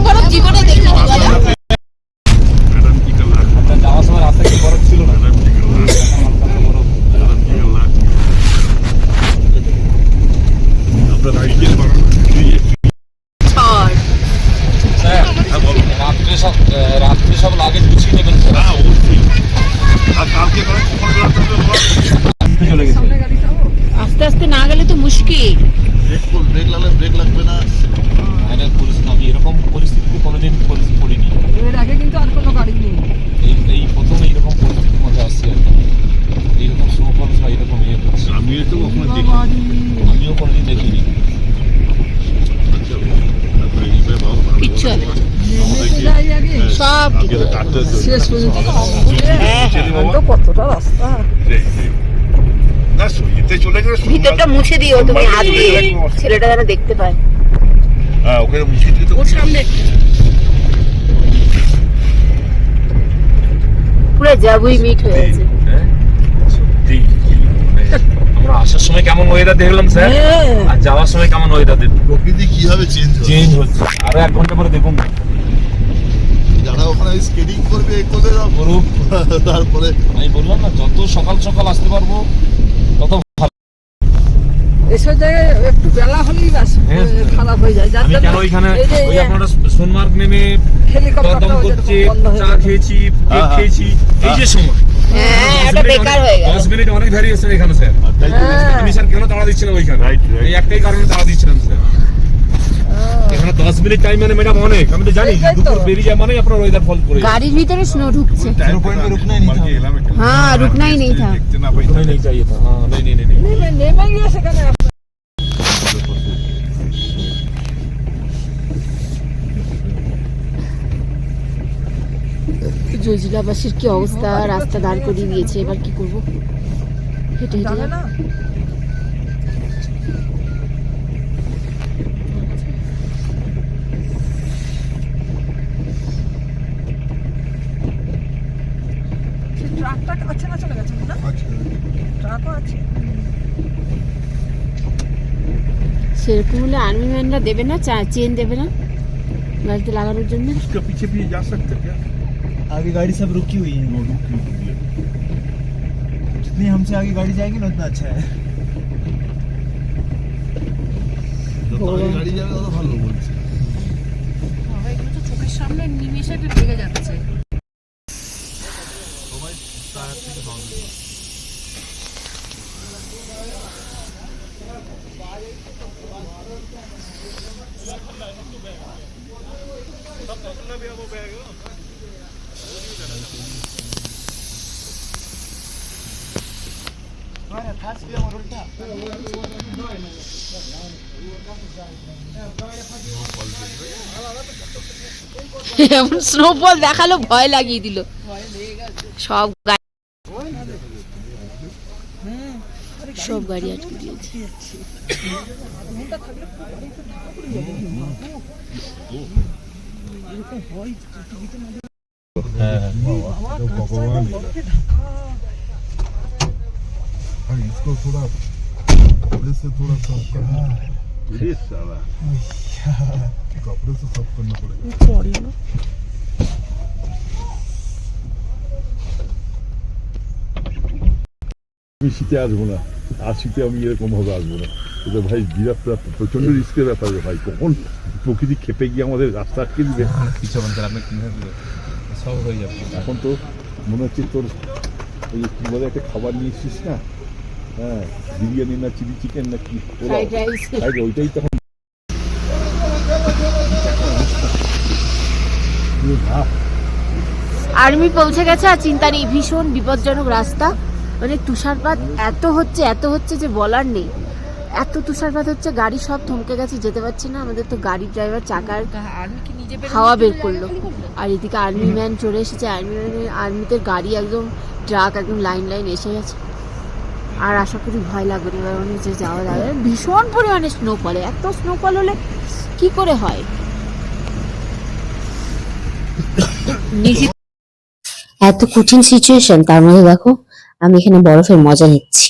বরফ জীবনে দেখিনি বলো ম্যাডাম কি কালার আপনার যাওয়ার সময় রাস্তা কি বরফ ছিল না ম্যাডাম কি কালার হালকা হালকা বরফ ম্যাডাম কি কালার আমরা রাইজের বানানো ছড় স্যার হ্যাঁ বলো রাত্রে সব আহ, রাত্রে সব লাগেজ গুছিয়ে নেবেন স্যার হ্যাঁ অবশ্যই আর কালকে করে কখন বেরোতে হবে বল চলে গেছে আস্তে আস্তে না গেলে তো মুশকিল ব্রেক ব্রেক লাগলে ব্রেক লাগবে না ফাইনাল পরিস্থিতি আমি এরকম পরিস্থিতিতে কোনোদিন পরিস্থিতি পড়িনি এর আগে কিন্তু আর কোনো গাড়ি নেই এই এই প্রথম এইরকম পরিস্থিতির মধ্যে আসছি আর কি এইরকম স্নোফল বা এরকম ইয়ে হচ্ছে আমি তো কখনো দেখি বাবারি। আমিও কোনোদিন দেখিনি। কিচ্ছু হবে তো সব হয়ে শেষ পর্যন্ত হ্যাঁ হ্যাঁ। তো কতটা রাস্তা। ভিতরটা মুছে দিও তুমি হাত দিয়ে ছেলেটা যেন দেখতে পায়। হ্যাঁ ওখানে মুছে ওর সামনে পুরো জাবুই মিট হয়ে আছে সত্যি আমরা আসার সময় কেমন ওয়েদার দেখলাম স্যার। আর যাওয়ার সময় কেমন ওয়েদার দেখলাম? প্রকৃতি কীভাবে চেঞ্জ চেঞ্জ হচ্ছে? আরও এক ঘণ্টা পরে দেখুন। যারা ওখানে স্কেটিং করবে না, গরুপ তারপরে আমি বললাম না যত সকাল সকাল আসতে পারব এসব জায়গায় একটু বেলা হলেই বাস হ্যাঁ। খারাপ হয়ে যায় যার আমি জন্য কেন ওইখানে এই যে ওই আপনারা সোনমার্গ নেমে হেলিকপ্টারটা দরদম করছে বন্ধ হয়ে চা গেল। খেয়েছি কেক হ্যাঁ, হ্যাঁ। খেয়েছি এই যে সময় হ্যাঁ দশ ওটা মিনিট বেকার অনেক- হয়ে গেল দশ মিনিট অনেক ভ্যারিয়েশন এখানে স্যার আর তাই তো হ্যাঁ। তুমি স্যার কেন তাড়া দিচ্ছিলেন ওইখানে Right, right. এই একটাই কারণে তাড়া দিচ্ছিলাম স্যার এখানে দশ মিনিট টাইম মানে ম্যাডাম অনেক আমি তো জানি এইটাই তো। দুপুর বেরিয়ে যায় মানে আপনার ওয়েদার ফল করে গাড়ির ভিতরে স্নো ঢুকছে Zero point पे रुकना ही नहीं था हाँ, रुकना ही नहीं था। देखते ना भाई नहीं नहीं चाहिए था हाँ नहीं नहीं नहीं नहीं নেমে নেমে গিয়ে সেখানে জজিলাবাসীর কি অবস্থা? রাস্তা দাঁড় করিয়ে দিয়েছে এবার কি করব? হেঁটে হেঁটে সেরকম হলে আর্মি ম্যানরা দেবে না? চেন দেবে না? গাড়িতে লাগানোর জন্য? পিছিয়ে যা সকতে आगे गाड़ी सब रुकी हुई है जितनी हमसे आगे गाड़ी जाएगी ना उतना अच्छा है যত আগে গাড়ি যাবে তত ভালো বলছে এগুলো তো চোখের সামনে নিমেষে লেগে যাচ্ছে স্নোফল দেখাল ভয় লাগিয়ে দিল। সব গাড়ি সব গাড়ি আটকে দিয়েছে। भगवान इसको थोड़ा कपड़े से थोड़ा साफ करना ये साला कपड़े से साफ करना पड़ेगा আমি শীতে আসবো না আর শীতে আমি এরকম ভাবে আসবো না এটা ভাই বিরাট ব্যাপার, প্রচন্ড রিস্কের ব্যাপার রে ভাই কখন প্রকৃতি খেপে গিয়ে আমাদের রাস্তা আটকে দিবে কিছু বলতে আপনি কিভাবে সব হয়ে যাবে এখন তো মনে হচ্ছে তোর ওই কি বলে একটা খাবার নিয়ে এসছিস না হ্যাঁ বিরিয়ানি না চিলি চিকেন না কি? ওইটাই তখন। আর্মি পৌঁছে গেছে আর চিন্তা নেই ভীষণ বিপজ্জনক রাস্তা। মানে তুষারপাত এত হচ্ছে এত হচ্ছে যে বলার নেই। এত তুষারপাত হচ্ছে গাড়ি সব থমকে গেছে যেতে পারছে না। আমাদের তো গাড়ি ড্রাইভার চাকার হাওয়া বের করল। আর এদিকে আর্মি ম্যান চলে এসেছে। আর্মি আর্মিতে গাড়ি একদম ট্রাক একদম লাইন লাইন এসে গেছে। আর আশা করি ভয় লাগবে না এবার মনে হচ্ছে যাওয়া যাবে ভীষণ পরিমাণে স্নো স্নোফল এত স্নো স্নোফল হলে কি করে হয়? এত কঠিন সিচুয়েশন তার মধ্যে দেখো আমি এখানে বরফের মজা নিচ্ছি।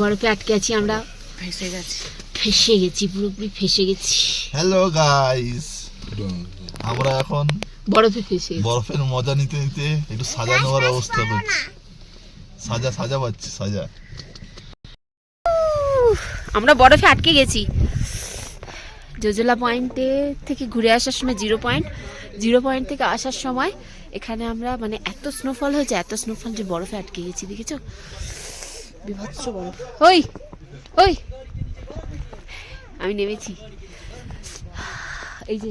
বরফে আটকে আছি আমরা ভেসে গেছি। ফেসে গেছি পুরোপুরি ফেসে গেছি। হ্যালো গাইস আমরা এখন বরফে ফেসে বরফের মজা নিতে নিতে একটু সাজানোর অবস্থা করছি। সাজা সাজা পাচ্ছি, সাজা। আমরা বরফে আটকে গেছি। জোজলা পয়েন্টে থেকে ঘুরে আসার সময় জিরো পয়েন্ট জিরো পয়েন্ট থেকে আসার সময় এখানে আমরা মানে এত স্নোফল হয়েছে, এত স্নোফল যে বরফে আটকে গেছি, দেখেছ? বিভৎস বরফ। ওই ওই। আমি নেমেছি। এই যে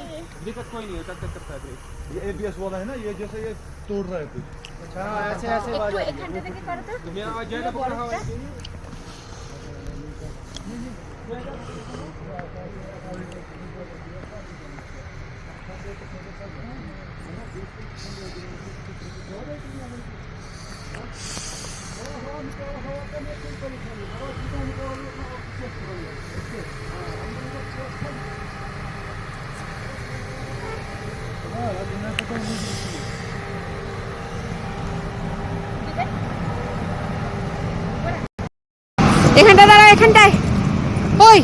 दिक्कत कोई नहीं होता तक करता ये एबीएस वाला है ना ये जैसे ये तोड़ रहा है कुछ। अच्छा ऐसे ऐसे आवाज़ आ रही तो है। मेरा आवाज़ ज़्यादा पकड़ रहा है। Thank you. এখানটা দাঁড়া এখানটায় ওই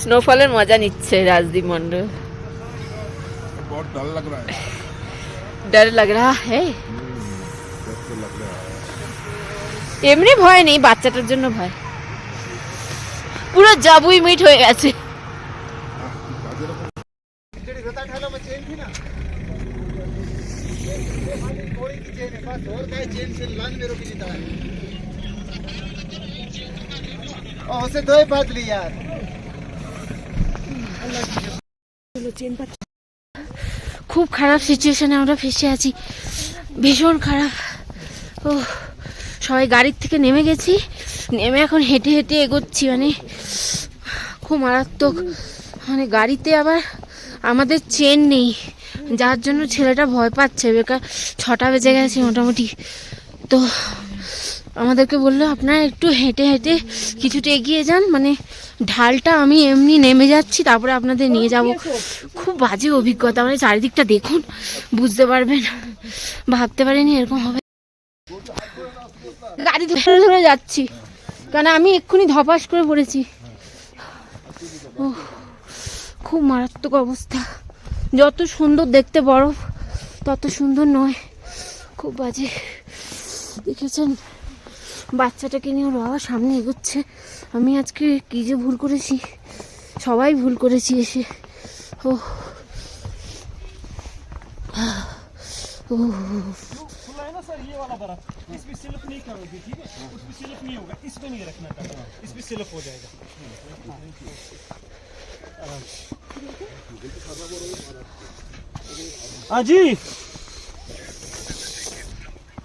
স্নোফলের মজা নিচ্ছে রাজদীপ মন্ডল बहुत डर लग रहा है ডর লাগ রা হ্যাঁ এমনি ভয় নেই, বাচ্চাটার জন্য ভয়। পুরো জাবুই মিট হয়ে গেছে। খুব খারাপ সিচুয়েশনে আমরা ফেসে আছি। ভীষণ খারাপ। ও সবাই গাড়ির থেকে নেমে গেছি। নেমে এখন হেঁটে হেঁটে এগোচ্ছি মানে খুব মারাত্মক। মানে গাড়িতে আবার আমাদের চেন নেই। যার জন্য ছেলেটা ভয় পাচ্ছে। বেকার ছটা বেজে গেছে মোটামুটি। তো আমাদেরকে বলল, আপনারা একটু হেঁটে হেঁটে কিছুটা এগিয়ে যান। মানে ঢালটা আমি এমনি নেমে যাচ্ছি, তারপরে আপনাদের নিয়ে যাব। খুব বাজে অভিজ্ঞতা। মানে চারিদিকটা দেখুন, বুঝতে পারবেন। ভাবতে পারিনি এরকম হবে। গাড়ি ধরে ধরে যাচ্ছি। কারণ আমি এক্ষুনি ধপাস করে পড়েছি। ও খুব মারাত্মক অবস্থা। যত সুন্দর দেখতে বরফ, তত সুন্দর নয়। খুব বাজে। দেখেছেন? বাচ্চাটাকে নিয়ে ওর বাবা সামনে এগোচ্ছে। আমি আজকে কী যে ভুল করেছি? সবাই ভুল করেছি এসে। ও ও खुला है ना सर ये वाला बर्फ़ इस पे सिल्फ नहीं करोगे ठीक है? उस पे सिल्फ नहीं होगा इस पे नहीं रखना था। इस पे सिल्फ हो जाएगा। हाँ जी।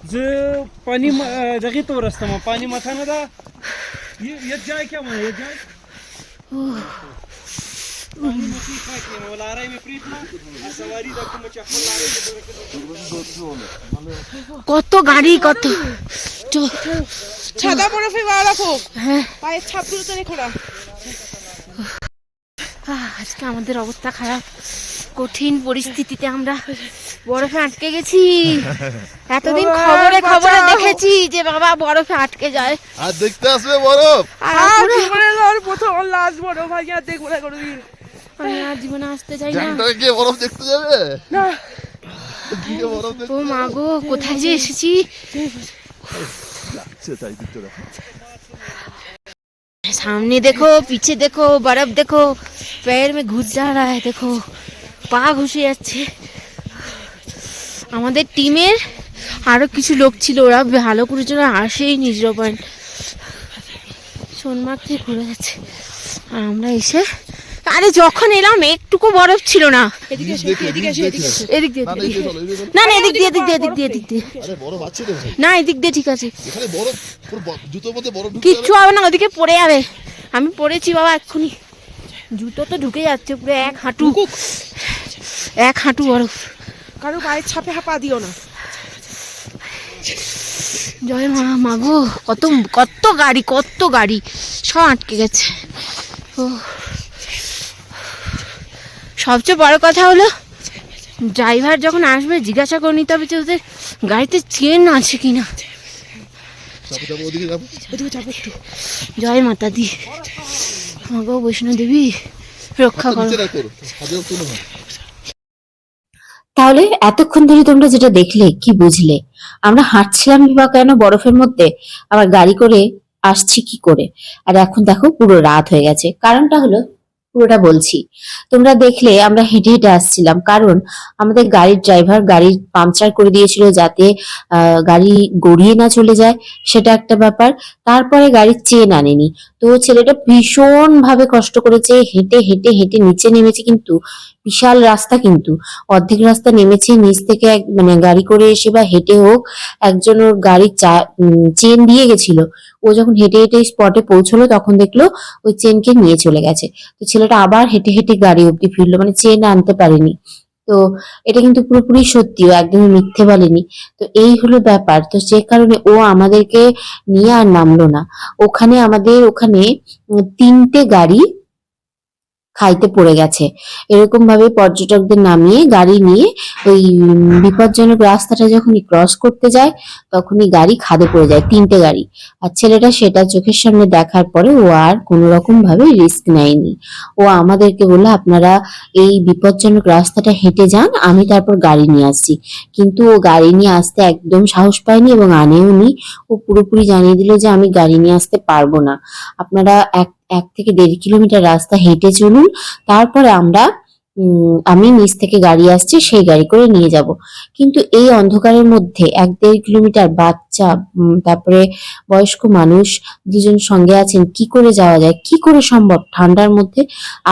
जे पाणी जगी तो रस्ता मग पाणी मथाना दा ये येत जाय क्या मग येत जाय কত গাড়ি কত ছাদা সাদা বরফে পা রাখো পায়ের ছাপগুলোতে রেখো না আহ, আজকে আমাদের অবস্থা খারাপ। কঠিন পরিস্থিতিতে আমরা বরফে আটকে গেছি। এতদিন খবরে খবরে দেখেছি যে বাবা বরফে আটকে যায়। আর দেখতে আসবে বরফ? আর প্রথম লাস্ট বরফ ভাই আর দেখব না কোনোদিন। আমি আর জীবনে আসতে চাই না জ্যাংটাকে গিয়ে বরফ দেখতে যাবে না গিয়ে বরফ দেখতে ও মা গো কোথায় যে এসেছি যাচ্ছে তাই দিকটা দেখো सामने देखो पीछे देखो बर्फ देखो पैर में घुस जा रहा है देखो পা ঘুষে যাচ্ছে আমাদের টিমের আরো কিছু লোক ছিল ওরা ভালো করে যেন আসেই নি জিরো পয়েন্ট সোনমার্গ থেকে ঘুরে যাচ্ছে আর আমরা এসে আরে যখন এলাম একটুকু বরফ ছিল না। এদিকে দিয়ে না না এদিক দিয়ে। এদিক দিয়ে এদিক দিয়ে এদিক দিয়ে। না এদিক দিয়ে ঠিক আছে। কিচ্ছু হবে। না ওদিকে পড়ে যাবে। আমি পড়েছি বাবা এক্ষুনি। জুতো তো ঢুকে যাচ্ছে পুরো এক হাঁটু। এক হাঁটু বরফ। কারও পায়ের ছাপে হাঁপা দিও না। জয় মা মাগো কত কত গাড়ি কত গাড়ি। সব আটকে গেছে। ও সবচেয়ে বড় কথা হলো ড্রাইভার যখন আসবে, জিজ্ঞাসা করে নিতে হবে যে ওদের গাড়িতে চেন আছে চাপো একটু জয় মাতা দি মাগো বৈষ্ণো দেবী রক্ষা করো। না তাহলে এতক্ষণ ধরে তোমরা যেটা দেখলে, কি বুঝলে? আমরা হাঁটছিলাম বা কেন বরফের মধ্যে? আবার গাড়ি করে আসছি কি করে? আর এখন দেখো পুরো রাত হয়ে গেছে। কারণটা হলো পুরোটা বলছি। তোমরা দেখলে আমরা হেঁটে হেঁটে আসছিলাম, কারণ আমাদের গাড়ির ড্রাইভার গাড়ি পাংচার করে দিয়েছিল যাতে গাড়ি গড়িয়ে না চলে যায়, সেটা একটা ব্যাপার। তারপরে গাড়ির চেন আনেনি। তো ছেলেটা ভীষণ ভাবে কষ্ট করেছে, হেঁটে হেঁটে হেঁটে নিচে নেমেছে কিন্তু বিশাল রাস্তা কিন্তু। অর্ধেক রাস্তা নেমেছে, নিচ থেকে এক মানে গাড়ি করে এসে বা হেঁটে হোক, একজন ওর গাড়ির চেন দিয়ে গেছিল। ও যখন হেঁটে হেঁটে স্পটে পৌঁছলো, তখন দেখল ওই চেনকে নিয়ে চলে গেছে। তো ছেলেটা আবার হেঁটে হেঁটে গাড়ি অব্দি ফিরলো মানে চেন আনতে পারেনি। তো এটা কিন্তু পুরোপুরি সত্যি, ও একদমই মিথ্যে বলেনি। তো এই হলো ব্যাপার। তো যে কারণে ও আমাদেরকে নিয়ে আর নামলো না। ওখানে আমাদের ওখানে তিনটে গাড়ি খাইতে পড়ে গেছে। এরকম ভাবে পর্যটকদের নামিয়ে গাড়ি নিয়ে ওই বিপজ্জনক রাস্তাটা যখনই ক্রস করতে যায়, তখনই গাড়ি খাদে পড়ে যায়, তিনটে গাড়ি। আর ছেলেটা সেটা চোখের সামনে দেখার পরে ও আর কোনো রকম ভাবে রিস্ক নেয়নি। ও আমাদেরকে বলল, আপনারা এই বিপজ্জনক রাস্তাটা হেঁটে যান, আমি তারপর গাড়ি নিয়ে আসছি। কিন্তু ও গাড়ি নিয়ে আসতে একদম সাহস পায়নি এবং আনেওনি। ও পুরোপুরি জানিয়ে দিল যে, আমি গাড়ি নিয়ে আসতে পারব না। আপনারা এক এক থেকে দেড় কিলোমিটার রাস্তা হেঁটে চলুন। তারপরে আমরা আমি নিচ থেকে গাড়ি আসছে, সেই গাড়ি করে নিয়ে যাব। কিন্তু এই অন্ধকারের মধ্যে এক দেড় কিলোমিটার বাচ্চা তারপরে বয়স্ক মানুষ দুজন সঙ্গে আছেন, কি করে যাওয়া যায়, কি করে সম্ভব? ঠান্ডার মধ্যে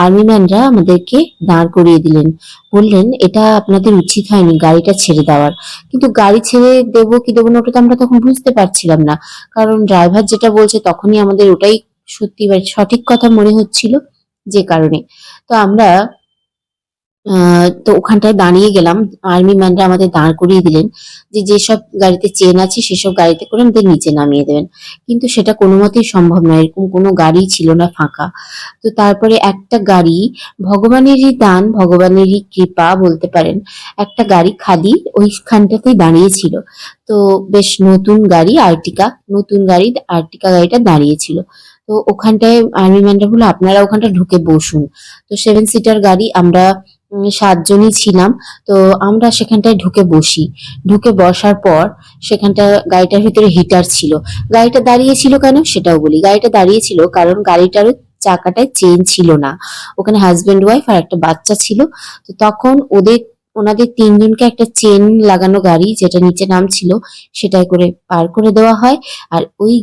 আর্মি ম্যানরা আমাদেরকে দাঁড় করিয়ে দিলেন। বললেন, এটা আপনাদের উচিত হয়নি গাড়িটা ছেড়ে দেওয়ার। কিন্তু গাড়ি ছেড়ে দেবো কি দেবো না, ওটা তো আমরা তখন বুঝতে পারছিলাম না। কারণ ড্রাইভার যেটা বলছে, তখনই আমাদের ওটাই সত্যি বা সঠিক কথা মনে হচ্ছিল যে কারণে। তো আমরা তো ওখানটায় দাঁড়িয়ে গেলাম। আর্মি ম্যানরা আমাদের দাঁড় করিয়ে দিলেন যে যেসব গাড়িতে চেন আছে সেসব গাড়িতে করে আমাদের নিচে নামিয়ে দেবেন। কিন্তু সেটা কোনো মতেই সম্ভব নয়, এরকম কোনো গাড়ি ছিল না ফাঁকা। তো তারপরে একটা গাড়ি, ভগবানেরই দান, ভগবানেরই কৃপা বলতে পারেন, একটা গাড়ি খালি ওইখানটাতেই দাঁড়িয়েছিল। তো বেশ নতুন গাড়ি, আর্টিকা, নতুন গাড়ি, আর্টিকা গাড়িটা দাঁড়িয়েছিল। তো ওখানটায় আর্মি ম্যানরা বলল, আপনারা ওখানটা ঢুকে বসুন। তো সেভেন সিটার গাড়ি আমরা সাতজনই ছিলাম। তো আমরা সেখানটায় ঢুকে বসি। ঢুকে বসার পর সেখানটা গাড়িটার ভিতরে হিটার ছিল। গাড়িটা দাঁড়িয়ে ছিল কেন সেটাও বলি। গাড়িটা দাঁড়িয়ে ছিল কারণ গাড়িটারও চাকাটায় চেন ছিল না। ওখানে হাজবেন্ড ওয়াইফ আর একটা বাচ্চা ছিল। তো তখন ওদের, ওনাদের তিনজনকে একটা চেন লাগানো গাড়ি যেটা নিচে নাম ছিল সেটাই করে পার করে দেওয়া হয়। আর ওই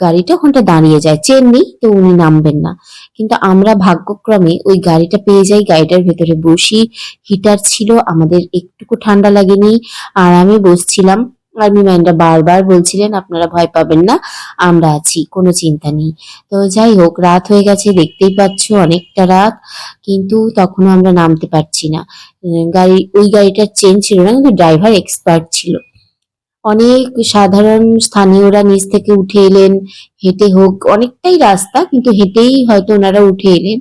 গাড়িটা ওখানটা দাঁড়িয়ে যায়। চেন নেই, তো উনি নামবেন না। কিন্তু আমরা ভাগ্যক্রমে ওই গাড়িটা পেয়ে যাই, গাড়িটার ভেতরে বসি। হিটার ছিল, আমাদের একটুকু ঠান্ডা লাগেনি। আরামে বসছিলাম। আর্মি ম্যানরা বারবার বলছিলেন, আপনারা ভয় পাবেন না, আমরা আছি, কোনো চিন্তা নেই। তো যাই হোক, রাত হয়ে গেছে, দেখতেই পাচ্ছ অনেকটা রাত। কিন্তু তখনও আমরা নামতে পারছি না। গাড়ি, ওই গাড়িটার চেন ছিল না, কিন্তু ড্রাইভার এক্সপার্ট ছিল। অনেক সাধারণ স্থানীয়রা নিচ থেকে উঠে এলেন, হেঁটে হোক, অনেকটাই রাস্তা, কিন্তু হেঁটেই হয়তো ওনারা উঠে এলেন।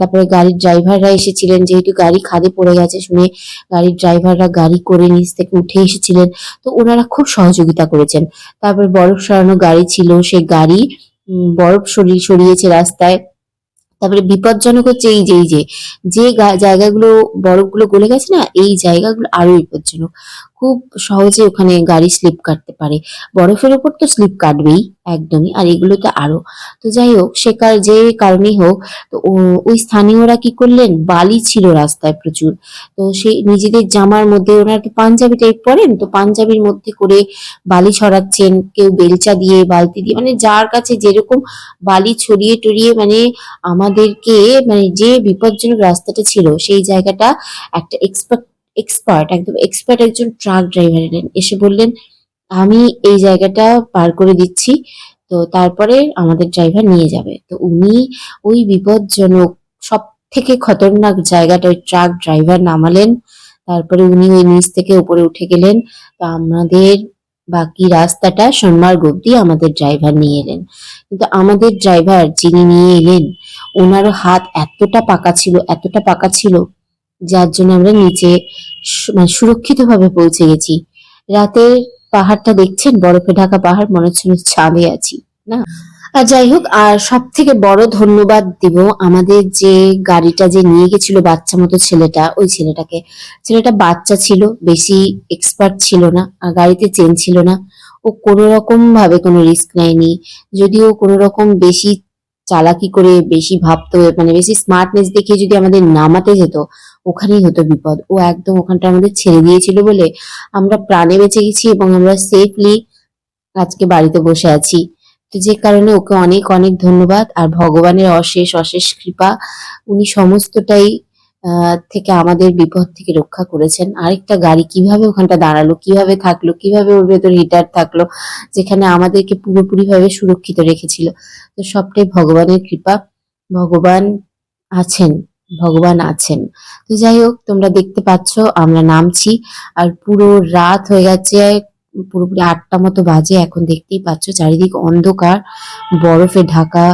তারপরে গাড়ির ড্রাইভাররা এসেছিলেন, যেহেতু গাড়ি খাদে পড়ে গেছে শুনে গাড়ির ড্রাইভাররা গাড়ি করে নিচ থেকে উঠে এসেছিলেন, তো ওনারা খুব সহযোগিতা করেছেন। তারপরে বরফ সরানো গাড়ি ছিল, সে গাড়ি বরফ সরিয়ে সরিয়েছে রাস্তায়। তারপরে বিপজ্জনক হচ্ছে এই যে এই যে যে জায়গাগুলো, বরফগুলো গলে গেছে না, এই জায়গাগুলো আরও বিপজ্জনক। খুব সহজে ওখানে গাড়ি স্লিপ কাটতে পারে। বরফের ওপর তো স্লিপ কাটবেই একদমই, আর এগুলোতে আরও। তো যাই হোক, সে যে কারণেই হোক, তো ওই স্থানীয়রা কি করলেন? বালি ছিল রাস্তায় প্রচুর। তো সেই নিজেদের জামার মধ্যে, ওনারা তো পাঞ্জাবি টাইপ পরেন? তো পাঞ্জাবির মধ্যে করে বালি ছড়াচ্ছেন, কেউ বেলচা দিয়ে, বালতি দিয়ে মানে যার কাছে যেরকম বালি ছড়িয়ে টড়িয়ে মানে আমাদেরকে মানে যে বিপজ্জনক রাস্তাটা ছিল, সেই জায়গাটা একটা এক্সপার্ট এক্সপার্ট একদম এক্সপার্ট একজন ট্রাক ড্রাইভার এলেন। এসে বললেন, আমি এই জায়গাটা পার করে দিচ্ছি, তো তারপরে আমাদের ড্রাইভার নিয়ে যাবে। তো উনি ওই বিপজ্জনক সব থেকে খতরনাক জায়গাটা ওই ট্রাক ড্রাইভার নামালেন। তারপরে উনি ওই নিচ থেকে উপরে উঠে গেলেন। তো আমাদের বাকি রাস্তাটা সোনমার্গ অব্দি আমাদের ড্রাইভার নিয়ে এলেন। কিন্তু আমাদের ড্রাইভার যিনি নিয়ে এলেন, ওনারও হাত এতটা পাকা ছিল, এতটা পাকা ছিল যার জন্য আমরা নিচে মানে সুরক্ষিতভাবে পৌঁছে গেছি। রাতের পাহাড়টা দেখছেন? বরফে ঢাকা পাহাড়, মনে হচ্ছে ছাদে আছি, না? আর যাই হোক, আর সব থেকে বড় ধন্যবাদ দিব আমাদের যে গাড়িটা যে নিয়ে গেছিল বাচ্চা মতো ছেলেটা, ওই ছেলেটাকে। ছেলেটা বাচ্চা ছিল, বেশি এক্সপার্ট ছিল না, আর গাড়িতে চেন ছিল না। ও কোনো রকম ভাবে কোনো রিস্ক নেয়নি। যদিও কোনো রকম বেশি চালাকি করে বেশি ভাবতো মানে বেশি স্মার্টনেস দেখিয়ে যদি আমাদের নামাতে যেত, ওখানেই হতো বিপদ। ও একদম ওখানটা আমাদের ছেড়ে দিয়েছিল বলে আমরা প্রাণে বেঁচে গেছি এবং আমরা সেফলি আজকে বাড়িতে বসে আছি। তো যে কারণে ওকে অনেক অনেক ধন্যবাদ। আর ভগবানের অশেষ অশেষ কৃপা, উনি সমস্তটাই থেকে আমাদের বিপদ থেকে রক্ষা করেছেন। আরেকটা গাড়ি কীভাবে ওখানটা দাঁড়াল, কীভাবে থাকল, কীভাবে ওর ভেতর হিটার থাকল, যেখানে আমাদেরকে পুরোপুরি ভাবে সুরক্ষিত রেখেছিল। তো সবটাই ভগবানের কৃপা। ভগবান আছেন ভগবান আছেন। তো যাই হোক, তোমরা দেখতে পাচ্ছ, আমরা নামছি। আর পুরো রাত হয়ে গেছে, পুরোপুরি আটটা মতো বাজে, এখন দেখতেই পাচ্ছ, চারিদিক অন্ধকার, বরফে ঢাকা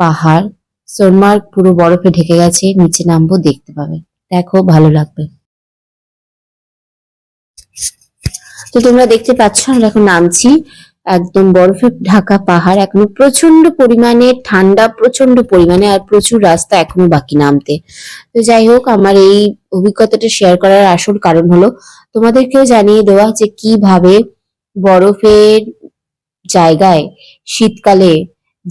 পাহাড়। সোনমার্গ পুরো বরফে ঢেকে গেছে, নিচে নামবো, দেখতে পাবে। দেখো, ভালো লাগবে। তো তোমরা দেখতে পাচ্ছ, আমরা এখন নামছি একদম বরফে ঢাকা পাহাড়। এখনও প্রচণ্ড পরিমাণে ঠান্ডা প্রচণ্ড পরিমাণে, আর প্রচুর রাস্তা এখনও বাকি নামতে। তো যাই হোক, আমার এই অভিজ্ঞতাটা শেয়ার করার আসল কারণ হলো, তোমাদেরকেও জানিয়ে দেওয়া যে কীভাবে বরফের জায়গায় শীতকালে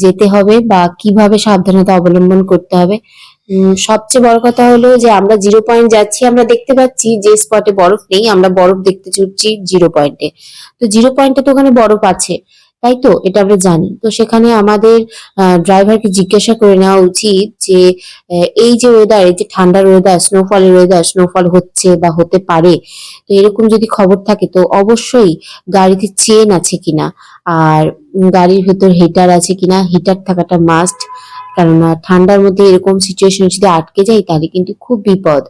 যেতে হবে বা কীভাবে সাবধানতা অবলম্বন করতে হবে। সবচেয়ে বড় কথা হলো যে আমরা জিরো পয়েন্ট যাচ্ছি, আমরা দেখতে পাচ্ছি যে স্পটে বরফ নেই, আমরা বরফ দেখতে ছুটছি জিরো পয়েন্টে তো জিরো পয়েন্টে তো ওখানে বরফ আছে, তাই তো? এটা আমরা জানি। তো সেখানে আমাদের ড্রাইভারকে জিজ্ঞাসা করে নেওয়া উচিত যে এই যে ওয়েদার এই যে ঠান্ডার ওয়েদার স্নোফলের ওয়েদার স্নোফল হচ্ছে বা হতে পারে, তো এরকম যদি খবর থাকে তো অবশ্যই গাড়িতে চেন আছে কিনা। আর গাড়ির ভেতর হিটার আছে কিনা হিটার থাকাটা মাস্ট কেননা ঠান্ডার মধ্যে এরকম সিচুয়েশন যদি আটকে যাই, তাহলে কিন্তু খুব বিপদ।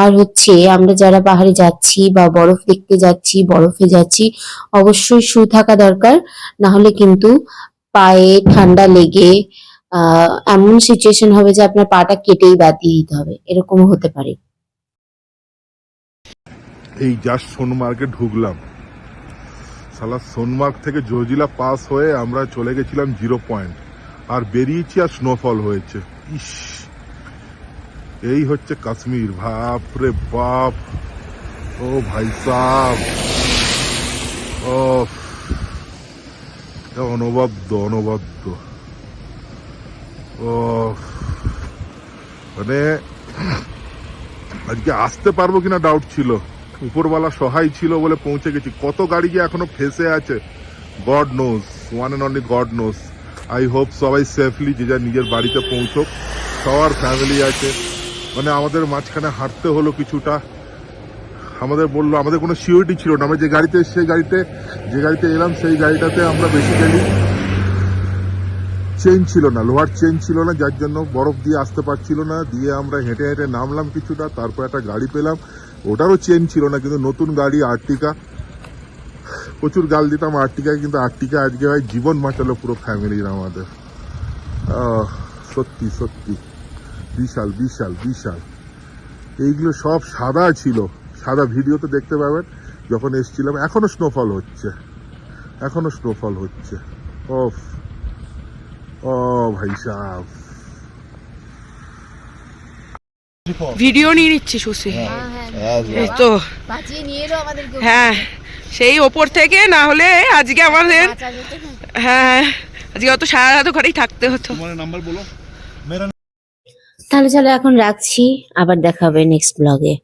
আর হচ্ছে, আমরা যারা পাহাড়ে যাচ্ছি বা বরফ দেখতে যাচ্ছি, বরফে যাচ্ছি, অবশ্যই শু থাকা দরকার। না হলে কিন্তু পায়ে ঠান্ডা লেগে এমন সিচুয়েশন হবে যে আপনার পাটা কেটেই বাদ দিয়ে দিতে হবে। এরকমও হতে পারে। এই জাস্ট সোনমার্গে ঢুকলাম। সালা সোনমার্গ থেকে জজিলা পাস হয়ে আমরা চলে গেছিলাম জিরো পয়েন্ট। আর বেরিয়েছি আর স্নোফল হয়েছে। ইস। এই হচ্ছে কাশ্মীর। বাপ রে বাপ। ও ভাই সাহ ও অনবদ্য অনবদ্য। ও মানে আজকে আসতে পারব কিনা ডাউট ছিল। উপরওয়ালা সহায় ছিল বলে পৌঁছে গেছি। কত গাড়ি যে এখনও ফেসে আছে God knows one and only God knows I hope সবাই সেফলি যে যার নিজের বাড়িতে পৌঁছক, সবার ফ্যামিলি আছে। মানে আমাদের মাঝখানে হাঁটতে হলো কিছুটা। আমাদের বলল, আমাদের কোনো সিওরিটি ছিল না। আমরা যে গাড়িতে, সেই গাড়িতে, যে গাড়িতে এলাম, সেই গাড়িটাতে আমরা বেসিক্যালি চেন ছিল না, লোহার চেন ছিল না, যার জন্য বরফ দিয়ে আসতে পারছিল না। দিয়ে আমরা হেঁটে হেঁটে নামলাম কিছুটা, তারপর একটা গাড়ি পেলাম। ওটারও চেন ছিল না কিন্তু নতুন গাড়ি আর্টিকা। প্রচুর গাল দিতাম আর্টিকায় কিন্তু আর্টিকা আজকে ভাই জীবন বাঁচালো পুরো ফ্যামিলির আমাদের। সত্যি সত্যি। বিশাল বিশাল বিশাল। এইগুলো সব সাদা ছিল। সাদা ভিডিওতে দেখতে পাবেন যখন এসছিলাম এখনও স্নোফল হচ্ছে। এখনও স্নোফল হচ্ছে। ওফ। ও ভাই সাহ ভিডিও নিয়ে নিচ্ছিস ওসে হ্যাঁ। হ্যাঁ তো হ্যাঁ সেই ওপর থেকে না হলে আজকে আমাদের হ্যাঁ আজকে অত সারা রাত ঘরেই থাকতে হতো। তাহলে চলো এখন রাখছি আবার দেখা হবে নেক্সট ব্লগে